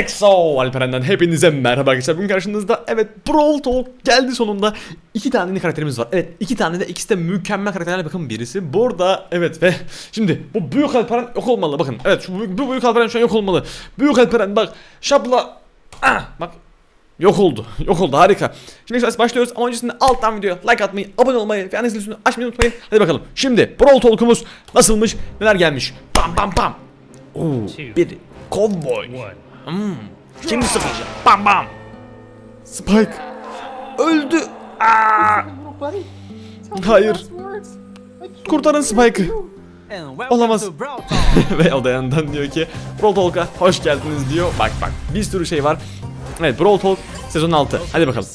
EXO Alperen'den hepinize merhaba arkadaşlar. Bugün karşınızda evet Brawl Talk geldi sonunda. İki tane yeni karakterimiz var. Evet iki tane de ikisi de mükemmel karakterler. Bakın birisi burada evet ve şimdi bu büyük Alperen yok olmalı. Bakın evet şu büyük, bu büyük Alperen şu an yok olmalı. Büyük Alperen bak şapla ah, bak Yok oldu. Yok oldu. Harika. Şimdi biz başlıyoruz ama öncesinde alttan videoya like atmayı, abone olmayı ve anne zilini açmayı unutmayın. Hadi bakalım. Şimdi Brawl Talk'umuz nasılmış? Neler gelmiş? Pam pam pam. Oo, bir cowboy. Hmm. Şimdi sıkacağım. Bam bam. Spike. Öldü. Aa! Hayır. Kurtarın Spike'ı. Olamaz. Ve o da yandan diyor ki Brawl Talk'a hoş geldiniz diyor. Bak bak bir sürü şey var. Evet Brawl Talk sezon 6. Hadi bakalım.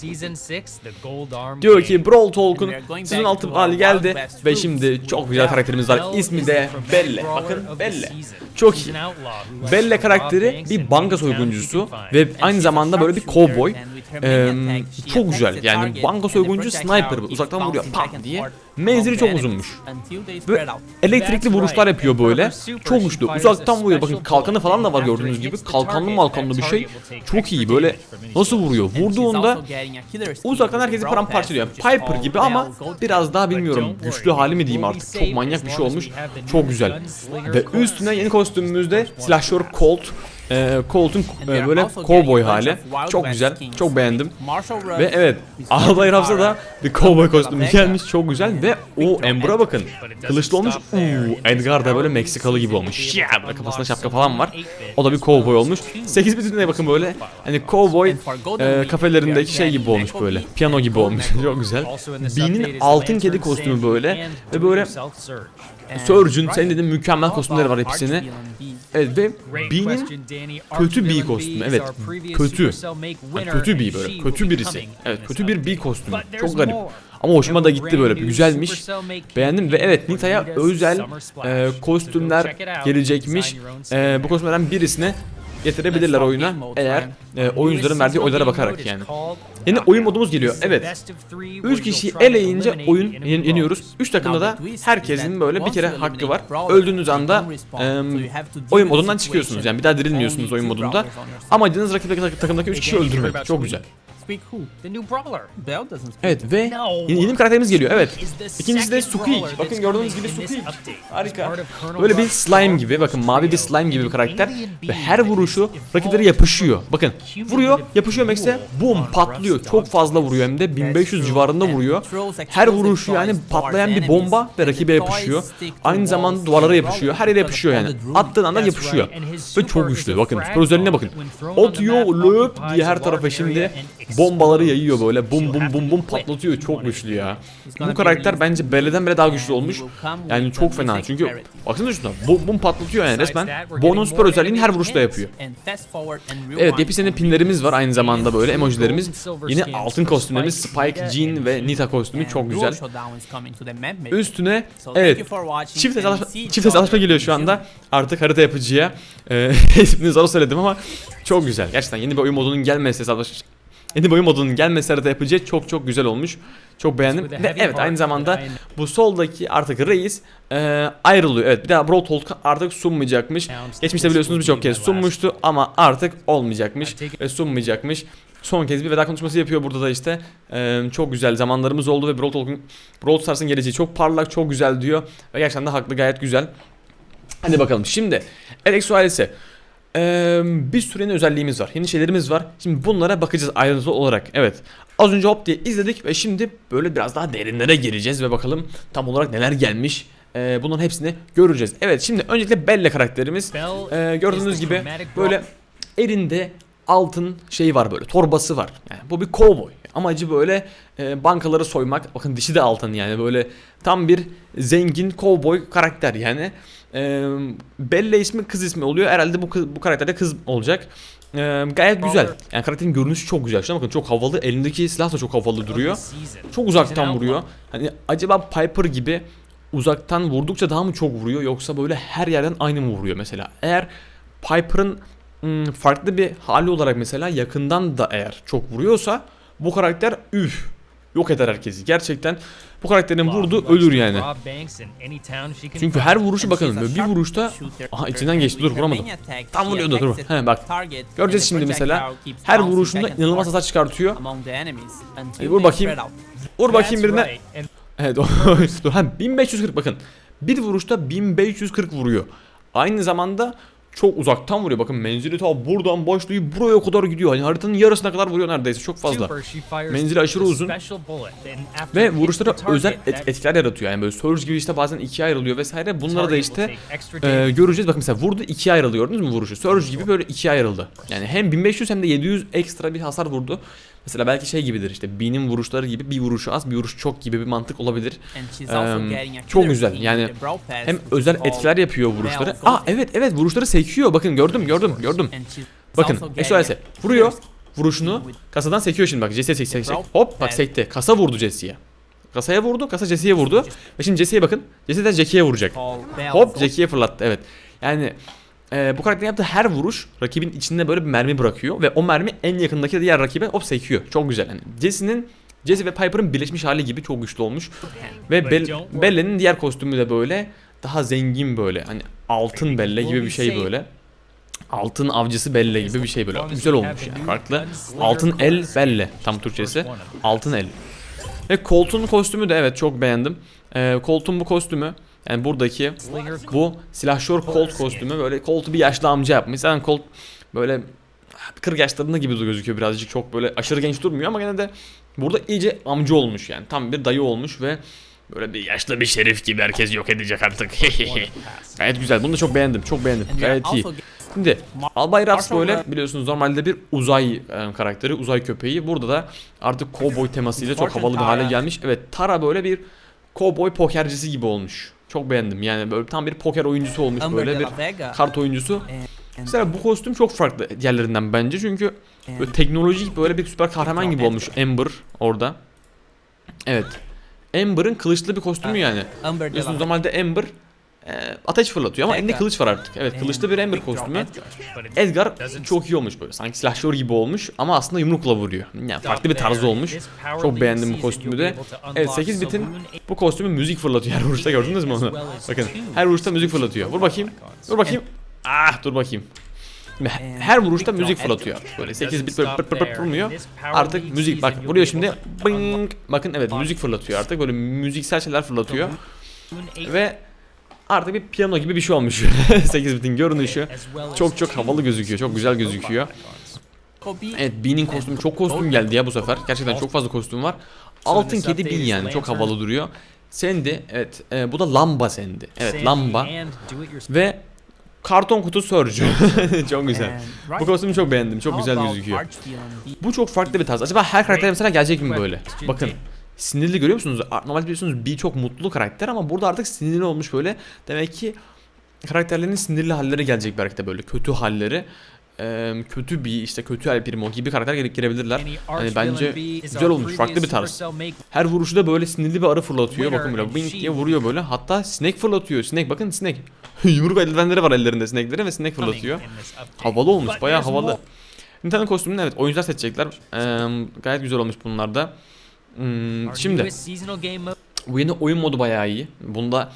Diyor ki Brawl Talk'un sezon 6 hali geldi ve şimdi çok güzel karakterimiz var. İsmi de Belle. Bakın Belle. Çok iyi. Belle karakteri bir banka soyguncusu ve aynı zamanda böyle bir cowboy. Ee, çok güzel yani banka soyguncu sniper uzaktan vuruyor pam diye. Menzili çok uzunmuş. Ve elektrikli vuruşlar yapıyor böyle. Çok güçlü. Uzaktan vuruyor. Bakın kalkanı falan da var gördüğünüz gibi. Kalkanlı malkanlı bir şey. Çok iyi böyle. Nasıl vuruyor? Vurduğunda uzaktan herkesi paramparçalıyor. Piper gibi ama biraz daha bilmiyorum güçlü hali mi diyeyim artık. Çok manyak bir şey olmuş. Çok güzel. Ve üstüne yeni kostümümüzde silahşör Colt. E, Colt'un e, böyle cowboy hali. Çok güzel. Çok beğendim. Ve evet Albay Raps'a da bir cowboy kostümü gelmiş. Çok güzel ve o Ember'a bakın. Kılıçlı olmuş. Uuu Edgar da böyle Meksikalı gibi olmuş. Ya böyle kafasında şapka falan var. O da bir cowboy olmuş. 8 bitine bakın böyle. Hani cowboy e, kafelerindeki şey gibi olmuş böyle. Piyano gibi olmuş. Çok güzel. Bean'in altın kedi kostümü böyle. Ve böyle Surgeon senin dediğin mükemmel kostümleri var hepsini. Evet ve Bean'in kötü bir kostümü. Evet kötü. Yani kötü bir böyle. Kötü birisi. Evet kötü bir bir kostümü. Çok garip. Ama hoşuma da gitti böyle. Bir güzelmiş. Beğendim ve evet Nita'ya özel e, kostümler gelecekmiş. E, bu kostümlerden birisini getirebilirler oyuna eğer e, oyuncuların verdiği oylara bakarak yani. Yeni oyun modumuz geliyor. Evet. 3 kişiyi eleyince oyun yen- yeniyoruz. 3 takımda da herkesin böyle bir kere hakkı var. Öldüğünüz anda e, oyun modundan çıkıyorsunuz. Yani bir daha dirilmiyorsunuz oyun modunda. Amacınız rakip tak- takımdaki 3 kişi öldürmek. Çok güzel. Evet ve yeni, yeni bir karakterimiz geliyor. Evet. İkincisi de Squeak. Bakın gördüğünüz gibi Squeak. Harika. Böyle bir slime gibi. Bakın mavi bir slime gibi bir karakter. Ve her vuruşu rakiplere yapışıyor. Bakın vuruyor yapışıyor Max'e. Boom patlıyor. Çok fazla vuruyor hem de 1500 civarında vuruyor. Her vuruşu yani patlayan bir bomba ve rakibe yapışıyor. Aynı zamanda duvarlara yapışıyor. Her yere yapışıyor yani. Attığın anda yapışıyor. Ve çok güçlü. Bakın özelliğine bakın. Atıyor löp diye her tarafa şimdi bombaları yayıyor böyle. Bum bum bum bum patlatıyor. Çok güçlü ya. Bu karakter bence Belle'den bile daha güçlü olmuş. Yani çok fena. Çünkü baksana şuna. Bum bum patlatıyor yani resmen. Bono'nun süper özelliğini her vuruşta yapıyor. Evet yepyeni pinlerimiz var aynı zamanda böyle emojilerimiz. Yine altın kostümlerimiz Spike, Jean ve Nita kostümü çok güzel. Üstüne evet çift hesaplaşma, çift hesaplaşma geliyor şu anda. Artık harita yapıcıya. Ee, ismini zor söyledim ama çok güzel. Gerçekten yeni bir oyun modunun gelmesi hesaplaş Yeni bir oyun modunun gelmesi harita yapıcıya çok çok güzel olmuş. Çok beğendim. Ve evet aynı zamanda bu soldaki artık reis e, ayrılıyor. Evet bir daha Brawl Talk artık sunmayacakmış. Geçmişte biliyorsunuz birçok kez sunmuştu ama artık olmayacakmış ve sunmayacakmış. Son kez bir veda konuşması yapıyor burada da işte. Ee, çok güzel zamanlarımız oldu ve Brawl Talk'un Brawl Stars'ın geleceği çok parlak, çok güzel diyor. Ve gerçekten de haklı gayet güzel. Hadi bakalım şimdi Alex ailesi. Ee, bir sürü yeni özelliğimiz var. Yeni şeylerimiz var. Şimdi bunlara bakacağız ayrıntılı olarak. Evet. Az önce hop diye izledik ve şimdi böyle biraz daha derinlere gireceğiz ve bakalım tam olarak neler gelmiş. Ee, bunların hepsini göreceğiz. Evet şimdi öncelikle Belle karakterimiz. Ee, gördüğünüz gibi böyle elinde altın şeyi var böyle torbası var. Yani bu bir kovboy. Amacı böyle e, bankaları soymak. Bakın dişi de altın yani böyle tam bir zengin kovboy karakter yani. E, Belle ismi kız ismi oluyor. Herhalde bu kız, bu karakterde kız olacak. E, gayet güzel. Yani karakterin görünüşü çok güzel. Şuna bakın çok havalı. Elindeki silah da çok havalı duruyor. Çok uzaktan vuruyor. Hani acaba Piper gibi uzaktan vurdukça daha mı çok vuruyor yoksa böyle her yerden aynı mı vuruyor mesela? Eğer Piper'ın farklı bir hali olarak mesela yakından da eğer çok vuruyorsa bu karakter üf yok eder herkesi. Gerçekten bu karakterin vurdu ölür yani. Çünkü her vuruşu bakın bir vuruşta aha içinden geçti dur vuramadım. Tam vuruyordu dur. He bak. Göreceğiz şimdi mesela her vuruşunda inanılmaz hasar çıkartıyor. E, vur bakayım. Vur bakayım birine. Evet ha 1540 bakın. Bir vuruşta 1540 vuruyor. Aynı zamanda çok uzaktan vuruyor. Bakın menzili ta buradan başlayıp buraya kadar gidiyor. Hani haritanın yarısına kadar vuruyor neredeyse. Çok fazla. Menzili aşırı uzun. Ve vuruşları özel et- etkiler yaratıyor. Yani böyle Surge gibi işte bazen ikiye ayrılıyor vesaire. Bunları da işte e, göreceğiz. Bakın mesela vurdu ikiye ayrılıyor. Gördünüz mü vuruşu? Surge gibi böyle ikiye ayrıldı. Yani hem 1500 hem de 700 ekstra bir hasar vurdu. Mesela belki şey gibidir işte Bean'in vuruşları gibi bir vuruşu az bir vuruş çok gibi bir mantık olabilir. çok güzel. Yani Hem özel etkiler yapıyor vuruşları. Aa evet evet vuruşları sekiyor. Bakın gördüm gördüm gördüm. Bakın SOS vuruyor. Vuruşunu kasadan sekiyor şimdi bak Jesse'ye sek sek sek. Hop bak sekti. Kasa vurdu Jesse'ye. Kasaya vurdu, kasa Jesse'ye vurdu. Ve şimdi Jesse'ye bakın. Jesse de Jackie'ye vuracak. Hop Jackie'ye fırlattı evet. Yani e, bu karakterin yaptığı her vuruş rakibin içinde böyle bir mermi bırakıyor ve o mermi en yakındaki diğer rakibe hop sekiyor. Çok güzel. Yani Jesse'nin Jesse ve Piper'ın birleşmiş hali gibi çok güçlü olmuş. Ve Bell, Belle'nin diğer kostümü de böyle daha zengin böyle hani altın Belle gibi bir şey böyle. Altın avcısı Belle gibi bir şey böyle. Güzel olmuş yani farklı. Altın el Belle tam Türkçesi. Altın el. Ve Colt'un kostümü de evet çok beğendim. Ee, Colt'un bu kostümü yani buradaki bu silahşör Colt kostümü böyle Colt'u bir yaşlı amca yapmış. Zaten Colt böyle 40 yaşlarında gibi gözüküyor birazcık çok böyle aşırı genç durmuyor ama gene de burada iyice amca olmuş yani tam bir dayı olmuş ve böyle bir yaşlı bir şerif gibi herkes yok edecek artık. Gayet güzel bunu da çok beğendim çok beğendim gayet iyi. Şimdi Albay Raps böyle biliyorsunuz normalde bir uzay e, karakteri, uzay köpeği. Burada da artık cowboy temasıyla çok havalı bir hale gelmiş. Evet Tara böyle bir cowboy pokercisi gibi olmuş. Çok beğendim yani böyle tam bir poker oyuncusu olmuş böyle bir kart oyuncusu. Mesela bu kostüm çok farklı diğerlerinden bence çünkü böyle teknolojik böyle bir süper kahraman gibi olmuş Amber orada. Evet. Amber'ın kılıçlı bir kostümü yani. Biliyorsunuz normalde Amber e, ateş fırlatıyor ama elinde kılıç var artık. Evet kılıçlı bir Amber kostümü. Edgar çok iyi olmuş böyle. Sanki silahşör gibi olmuş ama aslında yumrukla vuruyor. Yani farklı bir tarzı olmuş. Çok beğendim bu kostümü de. Evet 8 bitin bu kostümü müzik fırlatıyor her vuruşta gördünüz mü onu? Bakın her vuruşta müzik fırlatıyor. Vur bakayım. Vur bakayım. Ah dur bakayım. Her vuruşta müzik fırlatıyor. Böyle 8 bit böyle pırt pırt pırt vurmuyor. Artık müzik bak vuruyor şimdi. Bing. Bakın evet müzik fırlatıyor artık. Böyle müziksel şeyler fırlatıyor. Ve artık bir piyano gibi bir şey olmuş. 8 bitin görünüşü çok çok havalı gözüküyor. Çok güzel gözüküyor. Evet Bean'in kostümü çok kostüm geldi ya bu sefer. Gerçekten çok fazla kostüm var. Altın kedi Bean yani çok havalı duruyor. Sandy evet e, bu da lamba Sandy. Evet lamba ve karton kutu Surge. çok güzel. Bu kostümü çok beğendim. Çok güzel gözüküyor. Bu çok farklı bir tarz. Acaba her karakter mesela gelecek mi böyle? Bakın. Sinirli görüyor musunuz? Normalde biliyorsunuz bir çok mutlu karakter ama burada artık sinirli olmuş böyle. Demek ki karakterlerin sinirli halleri gelecek belki de böyle kötü halleri. Ee, kötü bir işte kötü el primo gibi karakter gire- girebilirler. Hani bence güzel olmuş farklı bir tarz. Her vuruşu da böyle sinirli bir arı fırlatıyor. Bakın böyle bing diye vuruyor böyle. Hatta sinek fırlatıyor. Sinek bakın sinek. Yumruk eldivenleri var ellerinde sinekleri ve sinek fırlatıyor. Havalı olmuş bayağı havalı. Nintendo kostümünü evet oyuncular seçecekler. Ee, gayet güzel olmuş bunlar da. Hmm, şimdi bu yeni oyun modu bayağı iyi. Bunda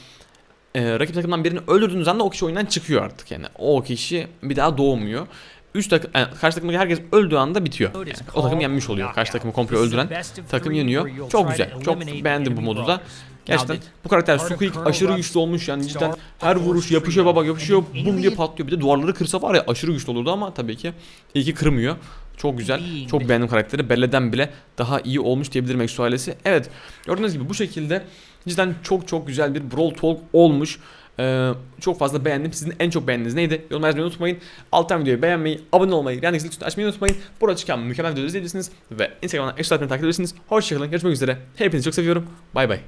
e, rakip takımdan birini öldürdüğünüz anda o kişi oyundan çıkıyor artık yani. O kişi bir daha doğmuyor. Üç takım, yani karşı takımdaki herkes öldüğü anda bitiyor. Yani o takım yenmiş oluyor. Karşı takımı komple öldüren takım yeniyor. Çok güzel. Çok beğendim bu modu da. Gerçekten bu karakter Squeak aşırı güçlü olmuş yani cidden her vuruş yapışıyor baba yapışıyor bum diye patlıyor. Bir de duvarları kırsa var ya aşırı güçlü olurdu ama tabii ki iyi ki kırmıyor. Çok güzel. Çok beğendim karakteri. Belle'den bile daha iyi olmuş diyebilirim Exo ailesi. Evet. Gördüğünüz gibi bu şekilde cidden çok çok güzel bir Brawl Talk olmuş. Ee, çok fazla beğendim. Sizin en çok beğendiğiniz neydi? Yorumlar yazmayı unutmayın. Alttan videoyu beğenmeyi, abone olmayı, yani zil açmayı unutmayın. Burada çıkan mükemmel videoları izleyebilirsiniz. Ve Instagram'dan ekstra takip edebilirsiniz. Hoşçakalın. Görüşmek üzere. Hepinizi çok seviyorum. Bay bay.